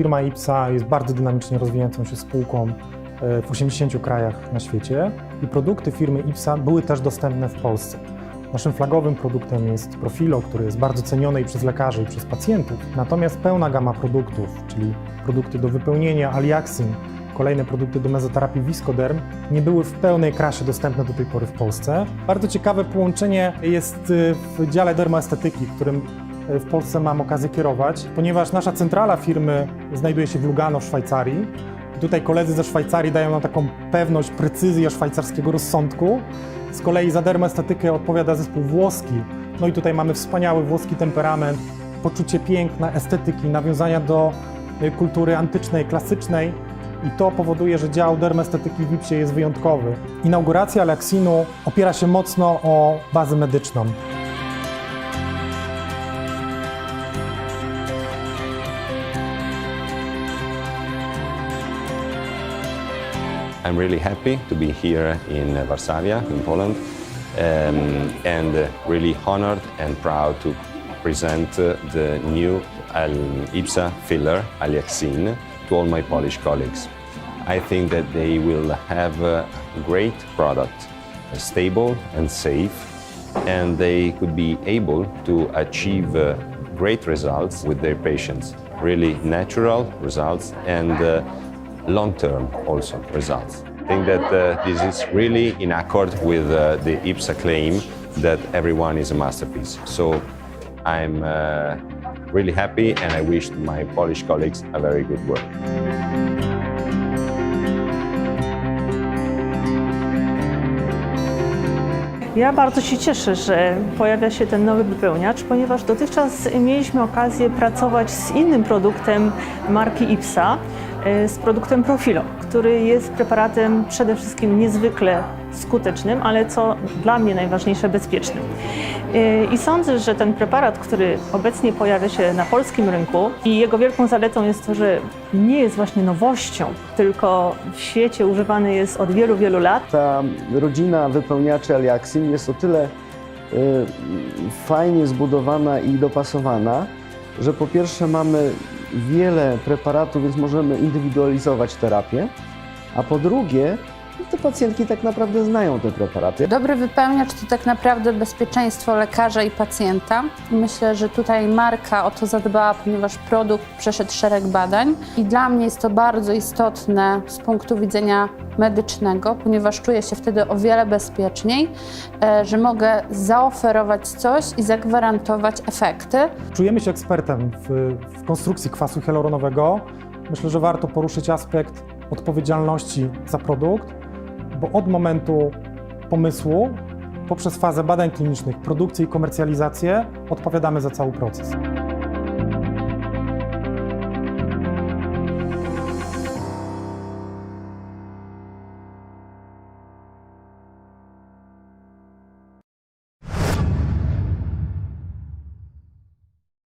Firma IPSA jest bardzo dynamicznie rozwijającą się spółką e, w 80 krajach na świecie i produkty firmy IPSA były też dostępne w Polsce. Naszym flagowym produktem jest Profilo, który jest bardzo ceniony i przez lekarzy, i przez pacjentów. Natomiast pełna gama produktów, czyli produkty do wypełnienia Aliaxin, kolejne produkty do mezoterapii Viscoderm, nie były w pełnej krasie dostępne do tej pory w Polsce. Bardzo ciekawe połączenie jest y, w dziale dermoestetyki, którym y, w Polsce mam okazję kierować, ponieważ nasza centrala firmy znajduje się w Lugano w Szwajcarii. Tutaj koledzy ze Szwajcarii dają nam taką pewność, precyzję szwajcarskiego rozsądku. Z kolei za dermoestetykę odpowiada zespół włoski. No i tutaj mamy wspaniały włoski temperament, poczucie piękna, estetyki, nawiązania do y, kultury antycznej, klasycznej. I to powoduje, że dział dermoestetyki w Wipsie jest wyjątkowy. Inauguracja Lexinu opiera się mocno o bazę medyczną. I'm really happy to be here in Varsavia, in Poland, um, and really honored and proud to present uh, the new Al- IPSA filler, Aliaxin, to all my Polish colleagues. I think that they will have a great product, stable and safe, and they could be able to achieve uh, great results with their patients. Really natural results and uh, long-term also results. I think that uh, this is really in accord with uh, the IPSA claim that everyone is a masterpiece. So I'm uh, really happy and I wish my Polish colleagues a very good work. Ja bardzo się cieszę, że pojawia się ten nowy wypełniacz, ponieważ dotychczas mieliśmy okazję pracować z innym produktem marki IPSA, e, z produktem Profilo, który jest preparatem przede wszystkim niezwykle skutecznym, ale co dla mnie najważniejsze, bezpiecznym. E, I sądzę, że ten preparat, który obecnie pojawia się na polskim rynku i jego wielką zaletą jest to, że nie jest właśnie nowością, tylko w świecie używany jest od wielu, wielu lat. Ta rodzina wypełniaczy Aliaxin jest o tyle y, fajnie zbudowana i dopasowana, że po pierwsze mamy wiele preparatów, więc możemy indywidualizować terapię, a po drugie pacjentki tak naprawdę znają te preparaty. Dobry wypełniacz to tak naprawdę bezpieczeństwo lekarza i pacjenta. Myślę, że tutaj marka o to zadbała, ponieważ produkt przeszedł szereg badań i dla mnie jest to bardzo istotne z punktu widzenia medycznego, ponieważ czuję się wtedy o wiele bezpieczniej, e, że mogę zaoferować coś i zagwarantować efekty. Czujemy się ekspertem w, w konstrukcji kwasu hialuronowego. Myślę, że warto poruszyć aspekt odpowiedzialności za produkt, bo od momentu pomysłu, poprzez fazę badań klinicznych, produkcję i komercjalizację odpowiadamy za cały proces.